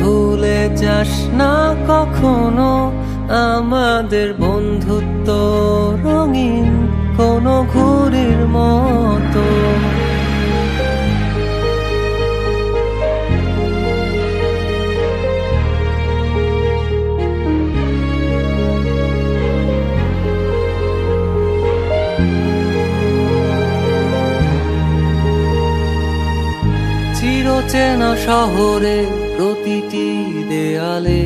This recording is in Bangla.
ভুলে যাস না কখনো আমাদের বন্ধুত্ব রঙিন কোনো ঘুরির মতো। চিরচেনা শহরে প্রতিটি দেয়ালে।